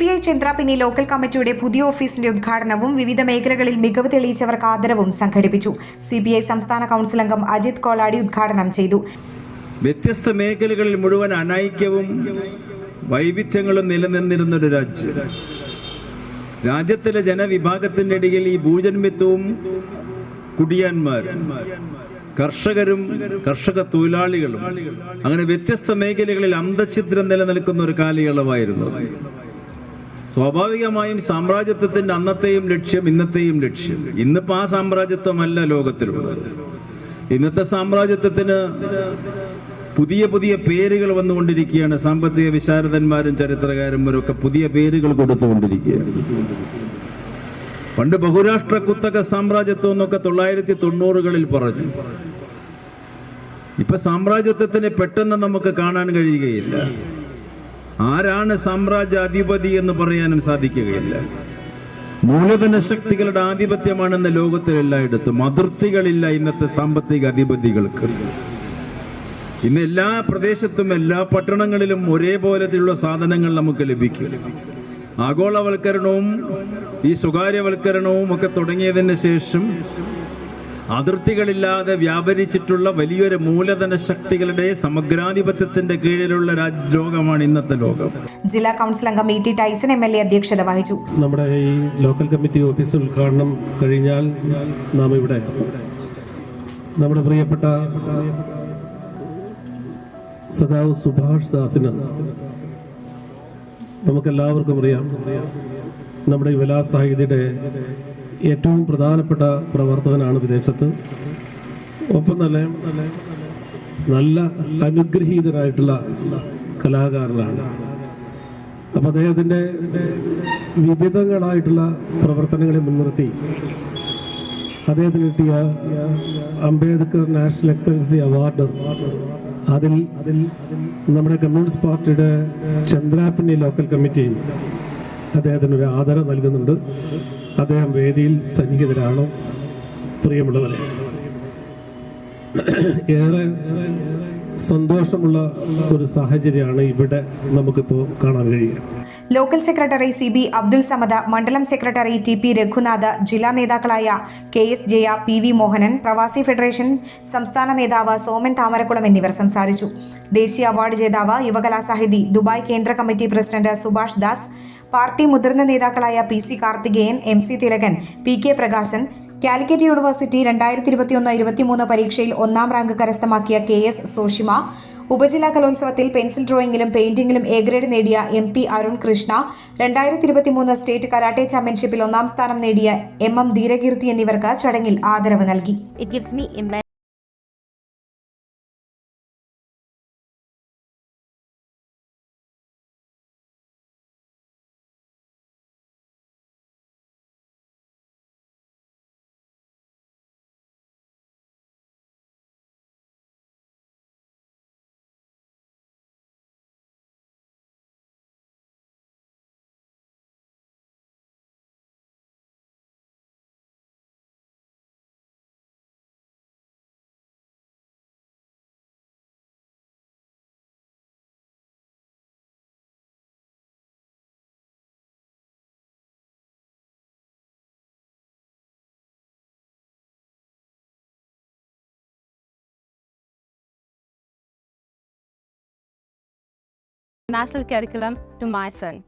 B I Chandrapinni local കമ്മിറ്റിയുടെ പുതിയ ഓഫീസിന്റെ ഉദ്ഘാടനവും വിവിധ മേഖലകളിൽ മികവ് തെളിയിച്ചവർക്ക് ആദരവും സംഘടിപ്പിച്ചു. സി ഐ സംസ്ഥാന കൗൺസിൽ അംഗം അജിത് കോളാടി ഉദ്ഘാടനം ചെയ്തു. വ്യത്യസ്ത മേഖലകളിൽ മുഴുവൻ അനൈക്യവും വൈവിധ്യങ്ങളും നിലനിന്നിരുന്ന ഒരു രാജ്യം. രാജ്യത്തിലെ ജനവിഭാഗത്തിന്റെ ഇടയിൽ ഈ ഭൂജന്മിത്വവും കുടിയാന്മാർ കർഷകരും കർഷക തൊഴിലാളികളും അങ്ങനെ വ്യത്യസ്ത മേഖലകളിൽ അന്തഛിദ്രം നിലനിൽക്കുന്ന ഒരു കാലയളവായിരുന്നു. സ്വാഭാവികമായും സാമ്രാജ്യത്വത്തിന്റെ അന്നത്തെയും ലക്ഷ്യം ഇന്നത്തെയും ലക്ഷ്യം. ഇന്നിപ്പോ ആ സാമ്രാജ്യത്വമല്ല ലോകത്തിലുള്ളത്. ഇന്നത്തെ സാമ്രാജ്യത്വത്തിന് പുതിയ പുതിയ പേരുകൾ വന്നുകൊണ്ടിരിക്കുകയാണ്. സാമ്പത്തിക വിശാരദന്മാരും ചരിത്രകാരന്മാരും ഒക്കെ പുതിയ പേരുകൾ കൊടുത്തുകൊണ്ടിരിക്കുകയാണ്. പണ്ട് ബഹുരാഷ്ട്ര കുത്തക സാമ്രാജ്യത്വം എന്നൊക്കെ തൊള്ളായിരത്തി തൊണ്ണൂറുകളിൽ പറഞ്ഞു. ഇപ്പൊ സാമ്രാജ്യത്വത്തിനെ പെട്ടെന്ന് നമുക്ക് കാണാൻ കഴിയുകയില്ല. ആരാണ് സാമ്രാജ്യാധിപതി എന്ന് പറയാനും സാധിക്കുകയില്ല. മൂലധന ശക്തികളുടെ ആധിപത്യമാണെന്ന് ലോകത്തിൽ എല്ലായിടത്തും അതിർത്തികളില്ല ഇന്നത്തെ സാമ്പത്തിക അധിപതികൾക്ക്. ഇന്ന് എല്ലാ പ്രദേശത്തും എല്ലാ പട്ടണങ്ങളിലും ഒരേപോലത്തെയുള്ള സാധനങ്ങൾ നമുക്ക് ലഭിക്കും. ആഗോളവൽക്കരണവും ഈ സ്വകാര്യവൽക്കരണവും ഒക്കെ തുടങ്ങിയതിന് ശേഷം അതിർത്തികളില്ലാതെ വ്യാപരിച്ചിട്ടുള്ള വലിയൊരു മൂലധന ശക്തികളുടെ സമഗ്രാധിപത്യത്തിന്റെ കീഴിലുള്ള ലോകമാണ് ഇന്നത്തെ ലോകം. ജില്ലാ കൗൺസിൽ അംഗം E T Tyson M L A അധ്യക്ഷത വഹിച്ചു. നമ്മുടെ ഈ ലോക്കൽ കമ്മിറ്റി ഓഫീസ് ഉദ്ഘാടനം കഴിഞ്ഞാൽ നാം ഇവിടെ നമ്മുടെ പ്രിയപ്പെട്ട സദാവ് സുഭാഷ് ദാസിന് നമുക്കെല്ലാവർക്കും അറിയാം. നമ്മുടെ ഈ വിലാസ് സാഹിത്യയുടെ ഏറ്റവും പ്രധാനപ്പെട്ട പ്രവർത്തകനാണ് വിദേശത്ത്. ഒപ്പം തന്നെ നല്ല അനുഗ്രഹീതരായിട്ടുള്ള കലാകാരനാണ്. അപ്പം അദ്ദേഹത്തിന്റെ വിവിധങ്ങളായിട്ടുള്ള പ്രവർത്തനങ്ങളെ മുൻനിർത്തി അദ്ദേഹത്തിന് കിട്ടിയ അംബേദ്കർ നാഷണൽ എക്സലൻസി അവാർഡ്. അതിൽ നമ്മുടെ കമ്മ്യൂണിസ്റ്റ് പാർട്ടിയുടെ ചന്ദ്രാപ്പിന്നി ലോക്കൽ കമ്മിറ്റി അദ്ദേഹത്തിന് ഒരു ആദരം നൽകുന്നുണ്ട്. അദ്ദേഹം വേദിയിൽ സന്നിഹിതരാണോ? പ്രിയമുള്ളവരെ ഏറെ സന്തോഷമുള്ള ഒരു സാഹചര്യമാണ് ഇവിടെ നമുക്കിപ്പോൾ കാണാൻ കഴിയുക. Local secretary C B Abdul Samad മണ്ഡലം സെക്രട്ടറി ടി പി രഘുനാഥ് ജില്ലാ നേതാക്കളായ K S Jaya P V Mohanan പ്രവാസി ഫെഡറേഷൻ സംസ്ഥാന നേതാവ് സോമൻ താമരക്കുളം എന്നിവർ സംസാരിച്ചു. ദേശീയ അവാർഡ് ജേതാവ് യുവകലാസാഹിതി ദുബായ് കേന്ദ്ര committee president Subhash Das party മുതിർന്ന നേതാക്കളായ P C Karthikeyan M C Thilakan P K Prakashan Calicut university രണ്ടായിരത്തി ഇരുപത്തിയൊന്ന് ഇരുപത്തിമൂന്ന് പരീക്ഷയിൽ ഒന്നാം റാങ്ക് കരസ്ഥമാക്കിയ കെ എസ് സോഷിമ ഉപജില്ലാ കലോത്സവത്തിൽ പെൻസിൽ ഡ്രോയിങ്ങിലും പെയിന്റിംഗിലും എ ഗ്രേഡ് നേടിയ എം പി അരുൺ കൃഷ്ണ രണ്ടായിരത്തി ഇരുപത്തിമൂന്ന് സ്റ്റേറ്റ് കരാട്ടെ ചാമ്പ്യൻഷിപ്പിൽ ഒന്നാം സ്ഥാനം നേടിയ എം എം ധീരകീർത്തി എന്നിവർക്ക് ചടങ്ങിൽ ആദരവ് നൽകി. National curriculum to my son.